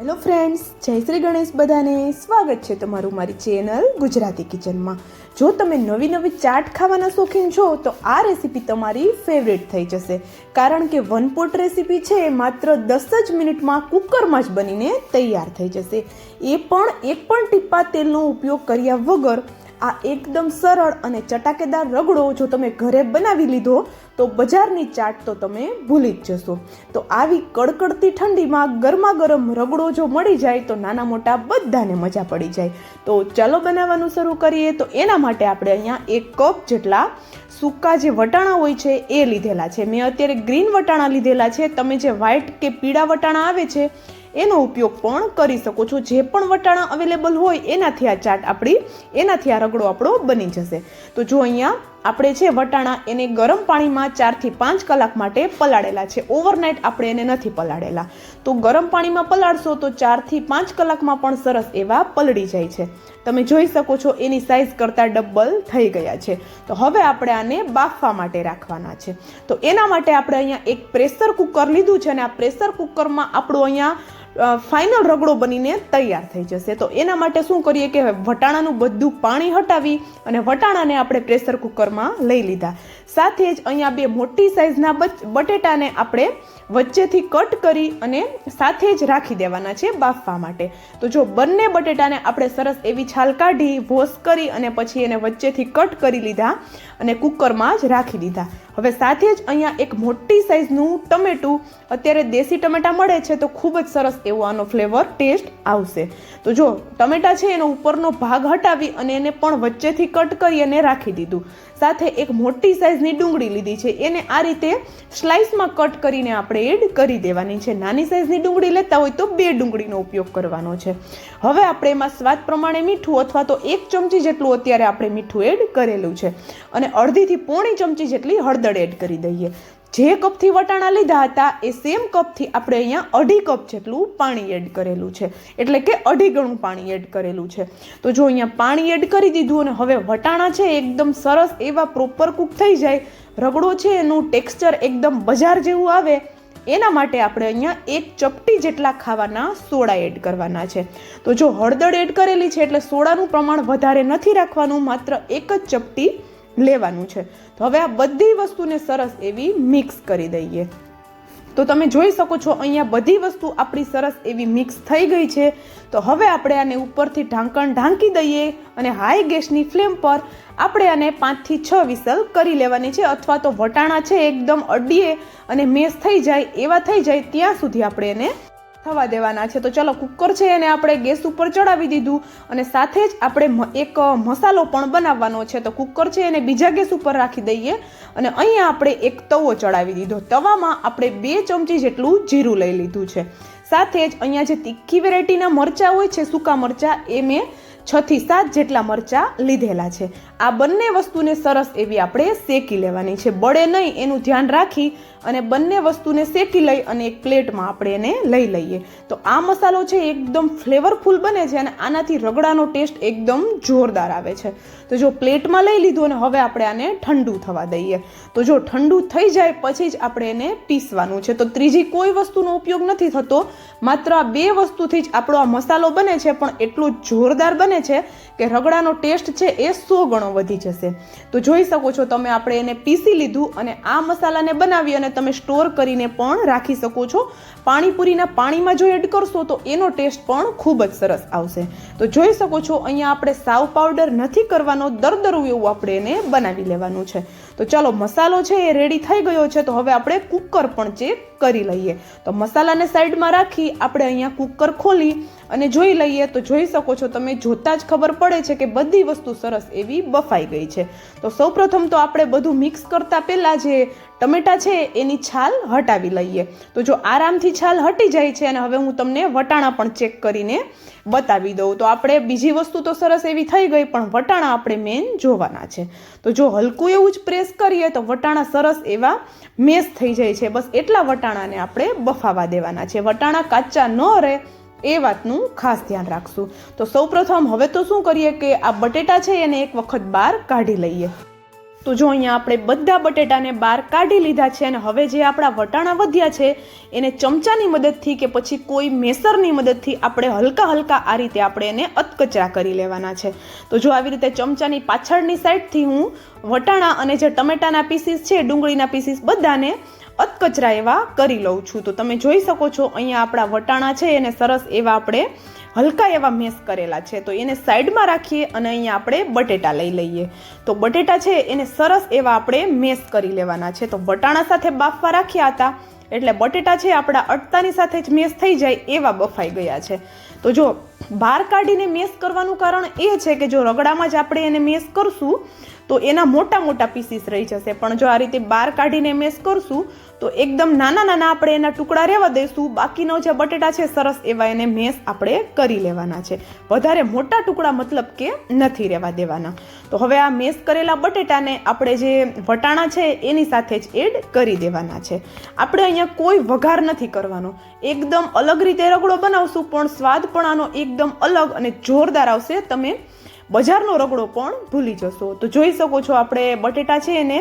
Hello friends જય શ્રી ગણેશ બધાને. સ્વાગત છે તમારું મારી ચેનલ ગુજરાતી કિચનમાં. જો તમે નવી નવી ચાટ ખાવાના શોખીન છો, તો આ રેસીપી તમારી ફેવરેટ થઈ જશે. કારણ કે વન પોટ રેસીપી છે એ માત્ર દસ જ મિનિટમાં કુકરમાં જ બનીને તૈયાર થઈ જશે. એ પણ એક પણ ટીપા તેલનો ઉપયોગ કર્યા વગર આ એકદમ સરળ અને ચટાકેદાર રગડો જો તમે ઘરે બનાવી લીધો, તો બજારની ચાટ તો તમે ભૂલી જ જશો. તો આવી કડકડતી ઠંડીમાં ગરમા ગરમ રગડો જો મળી જાય, તો નાના મોટા બધાને મજા પડી જાય. તો ચાલો બનાવવાનું શરૂ કરીએ. તો એના માટે આપણે અહીંયા એક કપ જેટલા સૂકા જે વટાણા હોય છે, એ લીધેલા છે. મેં અત્યારે ગ્રીન વટાણા લીધેલા છે. તમે જે વ્હાઈટ કે પીળા વટાણા આવે છે એનો ઉપયોગ પણ કરી શકો છો. જે પણ વટાણા અવેલેબલ હોય, એનાથી આ ચાટ આપણી, એનાથી આ રગડો આપણો બની જશે. તો જો અહીંયા આપણે છે વટાણા એને ગરમ પાણીમાં ચારથી પાંચ કલાક માટે પલાળેલા છે. ઓવરનાઇટ આપણે એને નથી પલાળેલા. તો ગરમ પાણીમાં પલાળશો તો ચારથી પાંચ કલાકમાં પણ સરસ એવા પલળી જાય છે. તમે જોઈ શકો છો એની સાઇઝ કરતાં ડબલ થઈ ગયા છે. તો હવે આપણે આને બાફવા માટે રાખવાના છે. તો એના માટે આપણે અહીંયા એક પ્રેશર કુકર લીધું છે અને આ પ્રેશર કુકરમાં આપણું અહીંયા ફાઇનલ રગડો બનીને તૈયાર થઈ જશે. તો એના માટે શું કરીએ કે વટાણાનું બધું પાણી હટાવી અને વટાણાને આપણે પ્રેશર કુકરમાં લઈ લીધા. સાથે જ અહીંયા બે મોટી સાઇઝના બટેટાને આપણે વચ્ચેથી કટ કરી અને સાથે જ રાખી દેવાના છે બાફવા માટે. તો જો બંને બટેટાને આપણે સરસ એવી છાલ કાઢી વોશ કરી અને પછી એને વચ્ચેથી કટ કરી લીધા અને કુકરમાં જ રાખી દીધા. હવે સાથે જ અહીંયા એક મોટી સાઇઝનું ટમેટું, અત્યારે દેશી ટમેટા મળે છે તો ખૂબ જ સરસ એવો આનો ફ્લેવર ટેસ્ટ આવશે. તો જો ટમેટા છે એનો ઉપરનો ભાગ હટાવી અને એને પણ વચ્ચેથી કટ કરી અને રાખી દીધું. સાથે એક મોટી સાઇઝની ડુંગળી લીધી છે. એને આ રીતે સ્લાઇસમાં કટ કરીને આપણે એડ કરી દેવાની છે. નાની સાઇઝની ડુંગળી લેતા હોય તો બે ડુંગળીનો ઉપયોગ કરવાનો છે. હવે આપણે એમાં સ્વાદ પ્રમાણે મીઠું અથવા તો એક ચમચી જેટલું અત્યારે આપણે મીઠું એડ કરેલું છે. અને અડધીથી પોણી ચમચી જેટલી હળદર એડ કરી દઈએ. જે કપથી વટાણા લીધા હતા, એ સેમ કપથી આપણે અહીંયા અઢી કપ જેટલું પાણી એડ કરેલું છે. એટલે કે અઢી ગણું પાણી એડ કરેલું છે. તો જો અહીંયા પાણી એડ કરી દીધું અને હવે વટાણા છે એકદમ સરસ એવા પ્રોપર કૂક થઈ જાય. રગડો છે એનું ટેક્સચર એકદમ બજાર જેવું આવે. એના માટે આપણે અહીંયા એક ચપટી જેટલા ખાવાના સોડા એડ કરવાના છે. તો જો હળદર એડ કરેલી છે એટલે સોડાનું પ્રમાણ વધારે નથી રાખવાનું, માત્ર એક જ ચપટી લેવાનું છે. તો હવે આ બધી વસ્તુને સરસ એવી મિક્સ કરી દઈએ. તો તમે જોઈ શકો છો, અહીંયા બધી વસ્તુ આપણી સરસ એવી મિક્સ થઈ ગઈ છે. તો હવે આપણે આને ઉપરથી ઢાંકણ ઢાંકી દઈએ અને હાઈ ગેસની ફ્લેમ પર આપણે આને પાંચથી છ વિસલ કરી લેવાની છે અથવા તો વટાણા છે, એકદમ અડીએ અને મેસ થઈ જાય એવા થઈ જાય ત્યાં સુધી આપણે એને થવા દેવાના છે. તો ચલો કુકર છે એને આપણે ગેસ ઉપર ચડાવી દીધું અને સાથે જ આપણે એક મસાલો પણ બનાવવાનો છે. તો કુકર છે એને બીજા ગેસ ઉપર રાખી દઈએ અને અહીંયા આપણે એક તવો ચડાવી દીધો. તવામાં આપણે બે ચમચી જેટલું જીરું લઈ લીધું છે. સાથે જ અહીંયા જે તીખી વેરાયટીના મરચાં હોય છે, સૂકા મરચાં, એ મેં છ થી સાત જેટલા મરચાં લીધેલા છે. આ બંને વસ્તુને સરસ એવી આપણે શેકી લેવાની છે. બળે નહીં, એનું ધ્યાન રાખી અને બંને વસ્તુને શેકી લઈ અને એક પ્લેટમાં આપણે એને લઈ લઈએ. તો આ મસાલો છે એકદમ ફ્લેવરફુલ બને છે અને આનાથી રગડાનો ટેસ્ટ એકદમ જોરદાર આવે છે. તો જો પ્લેટમાં લઈ લીધું અને હવે આપણે આને ઠંડુ થવા દઈએ. તો જો ઠંડુ થઈ જાય, પછી જ આપણે એને પીસવાનું છે. તો ત્રીજી કોઈ વસ્તુનો ઉપયોગ નથી થતો. માત્ર આ બે વસ્તુથી જ આપણો આ મસાલો બને છે, પણ એટલું જોરદાર બને છે કે રગડાનો ટેસ્ટ છે એ સો ગણો વધી જશે. તો જોઈ શકો છો તમે આપણે એને પીસી લીધું અને આ મસાલાને બનાવી અને તમે સ્ટોર કરીને પણ રાખી શકો છો. પાણીપુરીના પાણીમાં જો એડ કરશો તો એનો ટેસ્ટ પણ ખૂબ જ સરસ આવશે. તો જોઈ શકો છો, અહીંયા આપણે સાવ પાવડર નથી કરવાનો, દરદરું એવું આપણે એને બનાવી લેવાનું છે. તો ચાલો મસાલો છે એ રેડી થઈ ગયો છે, તો હવે આપણે કુકર પણ ચેક કરી લઈએ. તો મસાલાને સાઈડમાં રાખી આપણે અહીંયા કુકર ખોલી અને જોઈ લઈએ. તો જોઈ શકો છો તમે, જોતાં જ ખબર પડે છે કે બધી વસ્તુ સરસ એવી બફાઈ ગઈ છે. તો સૌપ્રથમ તો આપણે બધું મિક્સ કરતાં પહેલાં જે ટમેટા છે એની છાલ હટાવી લઈએ. તો જો આરામથી છાલ હટી જાય છે અને હવે હું તમને વટાણા પણ ચેક કરીને બતાવી દઉં. તો આપણે બીજી વસ્તુ તો સરસ એવી થઈ ગઈ, પણ વટાણા આપણે મેન જોવાના છે. તો જો હલકું એવું જ પ્રેસ કરીએ તો વટાણા સરસ એવા મેસ થઈ જાય છે. બસ એટલા વટાણાને આપણે બફાવા દેવાના છે. વટાણા કાચા ન રહે એ વાતનું ખાસ ધ્યાન રાખશું. તો સૌપ્રથમ હવે તો શું કરીએ કે આ બટેટા છે એને એક વખત બહાર કાઢી લઈએ. તો જો અહીંયા આપણે બધા બટેટાને બહાર કાઢી લીધા છે અને હવે જે આપણા વટાણા વધ્યા છે, એને ચમચાની મદદથી કે પછી કોઈ મેસરની મદદથી આપણે હલકા હલકા આ રીતે આપણે એને અતકચરા કરી લેવાના છે. તો જો આવી રીતે ચમચાની પાછળની સાઈડથી હું વટાણા અને જે ટમેટાના પીસીસ છે, ડુંગળીના પીસીસ બધાને અતકચરા એવા કરી લઉં છું. તો તમે જોઈ શકો છો, અહીંયા આપણા વટાણા છે, એને સરસ એવા આપણે હલકા એવા મેસ કરેલા છે. તો એને સાઈડમાં રાખીએ અને અહીંયા આપણે બટેટા લઈ લઈએ. તો બટેટા છે એને સરસ એવા આપણે મેસ કરી લેવાના છે. તો વટાણા સાથે બાફવા રાખ્યા હતા. એટલે બટેટા છે આપણા અટતાની સાથે જ મેસ થઈ જાય એવા બફાઈ ગયા છે. તો જો બહાર કાઢીને મેસ કરવાનું કારણ એ છે કે જો રગડામાં જ આપણે એને મેસ કરશું, તો એના મોટા મોટા પીસીસ રહી જશે. પણ જો આ રીતે બહાર કાઢીને મેસ કરશું, તો એકદમ નાના નાના આપણે એના ટુકડા રહેવા દઈશું બાકીનો જે બટેટા છે, સરસ એવા એને મેસ આપણે કરી લેવાના છે. વધારે મોટા ટુકડા મતલબ કે નથી રહેવા દેવાના. તો હવે આ મેસ કરેલા બટેટાને આપણે જે વટાણા છે, એની સાથે જ એડ કરી દેવાના છે. આપણે અહીંયા કોઈ વઘાર નથી કરવાનો. એકદમ અલગ રીતે રગડો બનાવશું, પણ સ્વાદ પણ આનો એકદમ અલગ અને જોરદાર આવશે. તમે બજારનો રગડો પણ ભૂલી જશો. તો જોઈ શકો છો આપણે બટેટા છે એને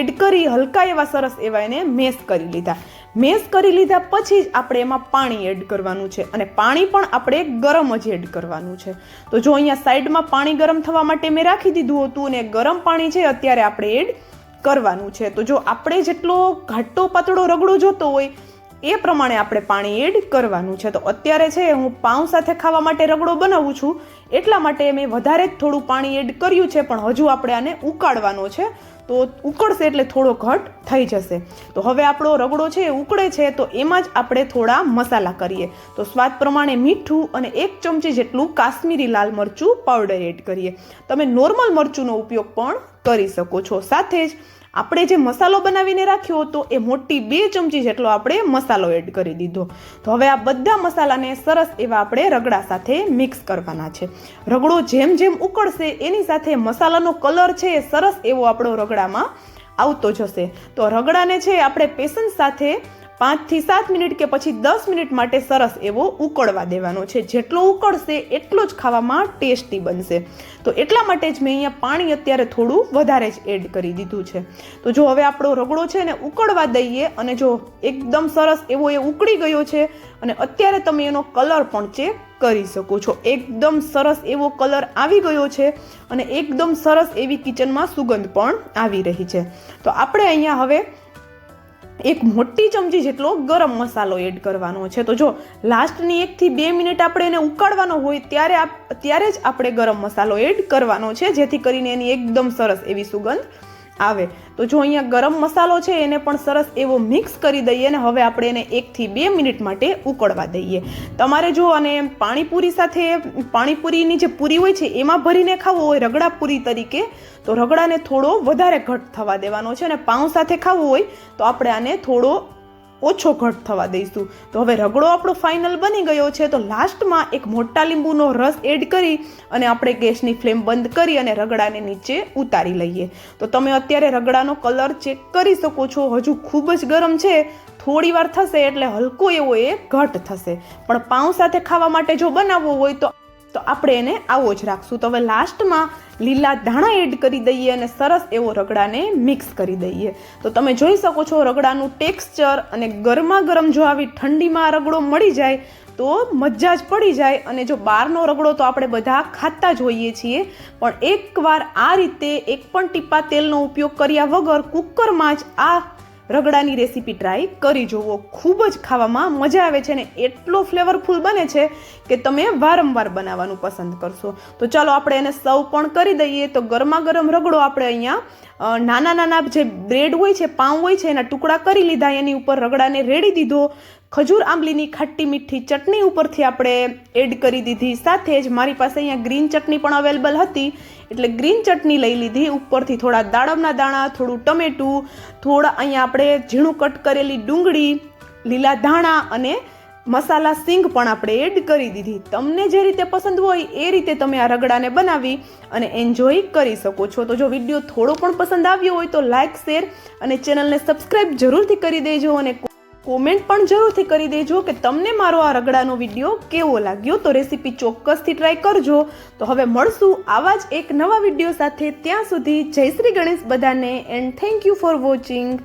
એડ કરી હલકા એવા સરસ એવા એને મેસ કરી લીધા. મેસ કરી લીધા પછી જ આપણે એમાં પાણી એડ કરવાનું છે અને પાણી પણ આપણે ગરમ જ એડ કરવાનું છે. તો જો અહીંયા સાઈડમાં પાણી ગરમ થવા માટે મેં રાખી દીધું હતું અને ગરમ પાણી છે અત્યારે આપણે એડ કરવાનું છે. તો જો આપણે જેટલો ઘાટો પાતળો રગડો જોતો હોય એ પ્રમાણે આપણે પાણી એડ કરવાનું છે. તો અત્યારે છે, હું પાઉં સાથે ખાવા માટે રગડો બનાવું છું. એટલા માટે મેં વધારે જ થોડું પાણી એડ કર્યું છે, પણ હજુ આપણે આને ઉકાળવાનો છે. તો ઉકળશે એટલે થોડો ઘટ થઈ જશે. તો હવે આપણો રગડો છે એ ઉકળે છે, તો એમાં જ આપણે થોડા મસાલા કરીએ. તો સ્વાદ પ્રમાણે મીઠું અને એક ચમચી જેટલું કાશ્મીરી લાલ મરચું પાવડર એડ કરીએ. તમે નોર્મલ મરચુંનો ઉપયોગ પણ કરી શકો છો. સાથે જ આપણે જે મસાલો બનાવીને રાખ્યો હતો, એ મોટી બે ચમચી જેટલો આપણે મસાલો એડ કરી દીધો. તો હવે આ બધા મસાલાને સરસ એવા આપણે રગડા સાથે મિક્સ કરવાના છે. રગડો જેમ જેમ ઉકળશે, એની સાથે મસાલાનો કલર છે એ સરસ એવો આપણો રગડામાં આવતો જશે. તો રગડાને છે આપણે પેશન્સ સાથે પાંચથી સાત મિનિટ કે પછી દસ મિનિટ માટે સરસ એવો ઉકળવા દેવાનો છે. જેટલો ઉકળશે એટલો જ ખાવામાં ટેસ્ટી બનશે. તો એટલા માટે જ મેં અહીંયા પાણી અત્યારે થોડું વધારે જ એડ કરી દીધું છે. તો જો હવે આપણો રગડો છે ને ઉકળવા દઈએ અને જો એકદમ સરસ એવો એ ઉકળી ગયો છે અને અત્યારે તમે એનો કલર પણ ચેક કરી શકો છો. એકદમ સરસ એવો કલર આવી ગયો છે અને એકદમ સરસ એવી કિચનમાં સુગંધ પણ આવી રહી છે. તો આપણે અહીંયા હવે એક મોટી ચમચી જેટલો ગરમ મસાલો એડ કરવાનો છે. તો જો લાસ્ટની એકથી બે મિનિટ આપણે એને ઉકાળવાનો હોય ત્યારે ત્યારે જ આપણે ગરમ મસાલો એડ કરવાનો છે, જેથી કરીને એની એકદમ સરસ એવી સુગંધ આવે. તો જો અહીંયા ગરમ મસાલો છે, એને પણ સરસ એવો મિક્સ કરી દઈએ અને હવે આપણે એને એકથી બે મિનિટ માટે ઉકળવા દઈએ. તમારે જો અને પાણીપુરી સાથે, પાણીપુરીની જે પૂરી હોય છે, એમાં ભરીને ખાવો હોય રગડા પૂરી તરીકે, તો રગડાને થોડો વધારે ઘટ થવા દેવાનો છે અને પાઉં સાથે ખાવું હોય, તો આપણે આને થોડો ઓછો ઘટ થવા દઈશું. તો હવે રગડો આપણો ફાઇનલ બની ગયો છે, તો લાસ્ટમાં એક મોટા લીંબુનો રસ એડ કરી અને આપણે ગેસની ફ્લેમ બંધ કરી અને રગડાને નીચે ઉતારી લઈએ. તો તમે અત્યારે રગડાનો કલર ચેક કરી શકો છો. હજુ ખૂબ જ ગરમ છે. થોડી વાર થશે એટલે હલકો એવો એ ઘટ થશે. પણ પાઉં સાથે ખાવા માટે જો બનાવવો હોય તો તો આપણે એને આવો જ રાખશું. તો હવે લાસ્ટમાં લીલા ધાણા એડ કરી દઈએ અને સરસ એવો રગડાને મિક્સ કરી દઈએ. તો તમે જોઈ શકો છો રગડાનું ટેક્સચર અને ગરમા ગરમ જો આવી ઠંડીમાં રગડો મળી જાય, તો મજા જ પડી જાય. અને જો બહારનો રગડો તો આપણે બધા ખાતા જ હોઈએ છીએ. પણ એકવાર આ રીતે એક પણ ટીપા તેલનો ઉપયોગ કર્યા વગર કુકરમાં જ આ રગડાની રેસીપી ટ્રાય કરી જુઓ ખૂબ જ ખાવામાં મજા આવે છે ને એટલો ફ્લેવરફુલ બને છે કે તમે વારંવાર બનાવવાનું પસંદ કરશો. તો ચાલો આપણે એને સર્વ પણ કરી દઈએ. તો ગરમા ગરમ રગડો આપણે અહીંયા નાના નાના જે બ્રેડ હોય છે, પાઉં હોય છે, એના ટુકડા કરી લીધા. એની ઉપર રગડાને રેડી દીધો. ખજૂર આંબલીની ખાટી મીઠી ચટણી ઉપરથી આપણે એડ કરી દીધી. સાથે જ મારી પાસે અહીંયા ગ્રીન ચટણી પણ અવેલેબલ હતી. એટલે ગ્રીન ચટણી લઈ લીધી. ઉપરથી થોડા દાડમના દાણા, થોડું ટમેટું, થોડા અહીંયા આપણે ઝીણું કટ કરેલી ડુંગળી, લીલા ધાણા અને મસાલા સિંગ પણ આપણે એડ કરી દીધી. તમને જે રીતે પસંદ હોય એ રીતે તમે આ રગડાને બનાવી અને એન્જોય કરી શકો છો. તો જો વીડિયો થોડો પણ પસંદ આવ્યો હોય તો લાઇક શેર અને ચેનલને સબસ્ક્રાઈબ જરૂરથી કરી દેજો અને કોમેન્ટ પણ જરૂરથી કરી દેજો કે તમને મારો આ રગડાનો વીડિયો કેવો લાગ્યો? તો રેસીપી ચોક્કસથી ટ્રાય કરજો. તો હવે મળશું આવા જ એક નવા વીડિયો સાથે. ત્યાં સુધી જય શ્રી ગણેશ બધાને and thank you for watching